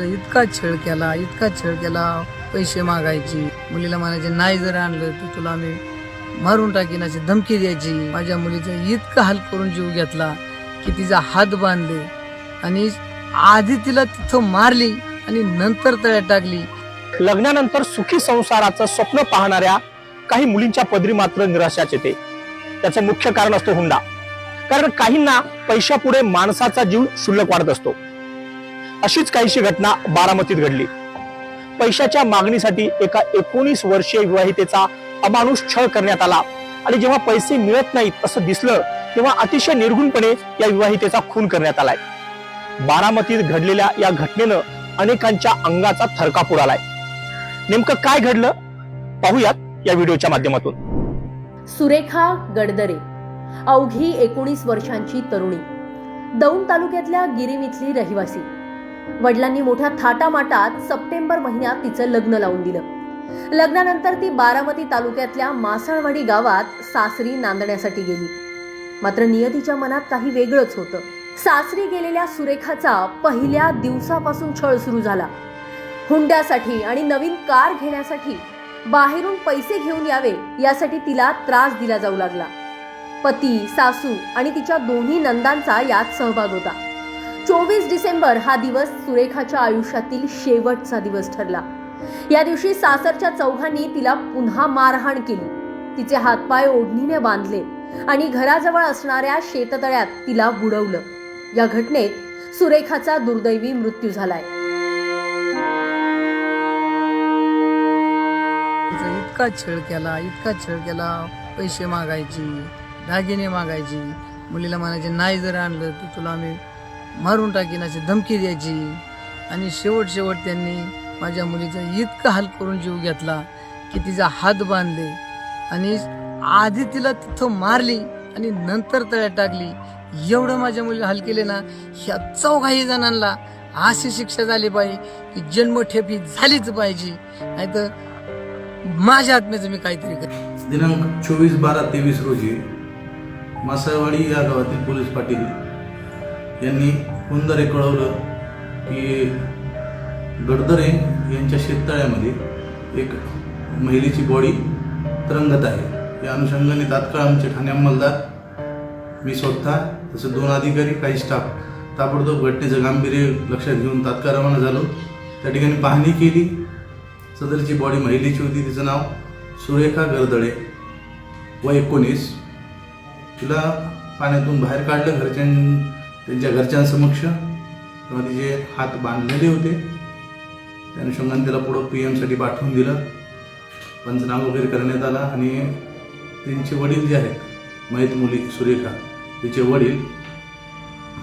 मुलीचा इतका छळ केला इतका छळ केला पैसे मागायची. मुलीला म्हणायचे नाही जर आणलं तर तुला आम्ही मारून टाकीन अशी धमकी द्यायची. माझ्या मुलीचा इतका हाल करून जीव घेतला की तिचा हात बांधले आणि आधी तिला तिथं मारली आणि नंतर तळ्यात टाकली. लग्नानंतर सुखी संसाराचं स्वप्न पाहणाऱ्या काही मुलींच्या पदरी मात्र निराशाच येते. त्याचं मुख्य कारण असतो हुंडा. कारण काहींना पैशापुढे माणसाचा जीव शुल्लक वाढत असतो. अशीच काहीशी घटना बारामतीत घडली. पैशाच्या मागणीसाठी एका एकोणीस वर्षीय विवाहितेचा अमानुष छळ करण्यात आला. आणि जेव्हा पैसे मिळत नाहीत असं दिसलं तेव्हा अतिशय निर्गुणपणे या विवाहितेचा खून करण्यात आलाय. बारामतीत घडलेल्या या घटनेनं अनेकांच्या अंगाचा थरकाप आलाय नेमकं काय घडलं? पाहूयात या व्हिडिओच्या माध्यमातून. सुरेखा गडदरे अवघी एकोणीस वर्षांची तरुणी दौंड तालुक्यातल्या गिरीम इथली रहिवासी. वडिलांनी मोठ्या थाटामाटात सप्टेंबर महिन्यात तिचं लग्न लावून दिलं. लग्नानंतर ती बारामती तालुक्यातल्या मासळवाडी गावात सासरी नांदण्यासाठी गेली. मात्र नियतीच्या मनात काही वेगळंच होतं. सासरी गेलेल्या सुरेखाचा पहिल्या दिवसापासून छळ सुरू झाला. हुंड्यासाठी आणि नवीन कार घेण्यासाठी बाहेरून पैसे घेऊन यावे यासाठी तिला त्रास दिला जाऊ लागला. पती सासू आणि तिच्या दोन्ही नंदांचा यात सहभाग होता. चोवीस डिसेंबर हा दिवस सुरेखाच्या आयुष्यातील शेवटचा दिवस ठरला. या दिवशी सासरच्या चौघांनी तिला पुन्हा मारहाण केली. तिचे हातपाय ओढणीने बांधले आणि घराजवळ असणाऱ्या शेततळ्यात तिला बुडवलं. या घटनेत सुरेखाचा दुर्दैवी मृत्यू झालाय. इतका छळ केला इतका छळ केला पैसे मागायची दागिने मागायची. मुलीला म्हणायचे नाही जर आणलं तर तुला आम्ही मारून टाकीन अशी धमकी द्यायची. आणि शेवट शेवट त्यांनी माझ्या मुलीचा इतका हाल करून जीव घेतला की तिचा हात बांधले. आणि आधी तिला तिथं मारली आणि नंतर तळ्यात टाकली. एवढं माझ्या मुलीला हाल केले ना ह्या चौघाही जणांना अशी शिक्षा झाली पाहिजे की जन्मठेपी झालीच पाहिजे. नाहीतर माझ्या आत्म्याचं मी काहीतरी कर दिनांक चोवीस बारा तेवीस रोजी मासाळवाडी या गावातील पोलीस पाटील यांनी फोनद्वारे कळवलं की गडदरे यांच्या शेततळ्यामध्ये एक महिलेची बॉडी तरंगत आहे. या अनुषंगाने तात्काळ आमचे ठाणे अंमलदार मी स्वतः तसं दोन अधिकारी काही स्टाफ ताबडतोब घटनेचं गांभीर्य लक्षात घेऊन तात्काळ रवाना झालो. त्या ठिकाणी पाहणी केली. सदरची बॉडी महिलेची होती तिचं नाव सुरेखा गरदळे व एकोणीस. तिला पाण्यातून बाहेर काढलं घरच्यां त्यांच्या घरच्यांसमक्ष तेव्हा तिचे हात बांधलेले होते. त्या अनुषंगाने त्याला पुढं पी एमसाठी पाठवून दिलं. पंचनामा वगैरे करण्यात आला आणि त्यांचे वडील जे आहेत मयत मुली सुरेखा तिचे वडील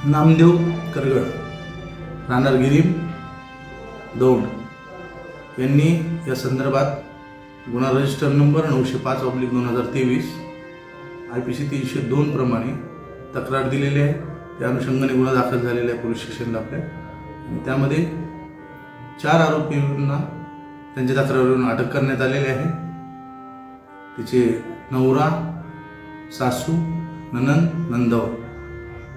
नामदेव करगड राहणार गिरीम दौंड यांनी या संदर्भात गुन्हा रजिस्टर नंबर नऊशे पाच ऑब्लिक दोन हजार तेवीस आय पी सी तीनशे दोन प्रमाणे तक्रार दिलेली आहे. त्या अनुषंगाने गुन्हा दाखल झालेला आहे पोलीस स्टेशनला आपल्या. त्यामध्ये चार आरोपींना त्यांच्या तक्रारीवरून अटक करण्यात आलेली आहे. तिचे नवरा सासू ननंद नंदव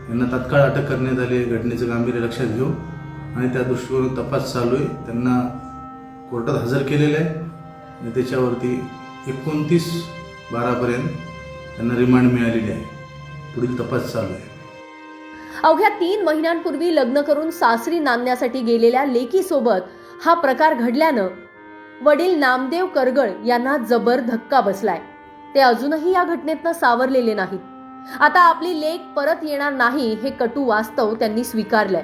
यांना तत्काळ अटक करण्यात आली आहे. घटनेचं गांभीर्य लक्षात घेऊन आणि त्या दृष्टीवरून तपास चालू आहे. त्यांना कोर्टात हजर केलेलं आहे. आणि त्याच्यावरती एकोणतीस बारापर्यंत त्यांना रिमांड मिळालेली आहे. पुढील तपास चालू आहे. अवघ्या तीन महिन्यांपूर्वी लग्न करून सासरी नांदण्यासाठी गेलेल्या लेकीसोबत हा प्रकार घडल्यानं वडील नामदेव करगळ यांना जबर धक्का बसलाय. ते अजूनही या घटनेतनं सावरलेले नाहीत. आता आपली लेख परत येणार नाही हे कटू वास्तव त्यांनी स्वीकारलंय.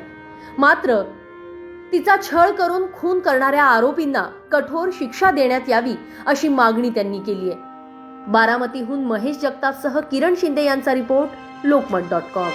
मात्र तिचा छळ करून खून करणाऱ्या आरोपींना कठोर शिक्षा देण्यात यावी अशी मागणी त्यांनी केली आहे बारामतीहून महेश जगतापसह किरण शिंदे यांचा रिपोर्ट लोकमत डॉट कॉम.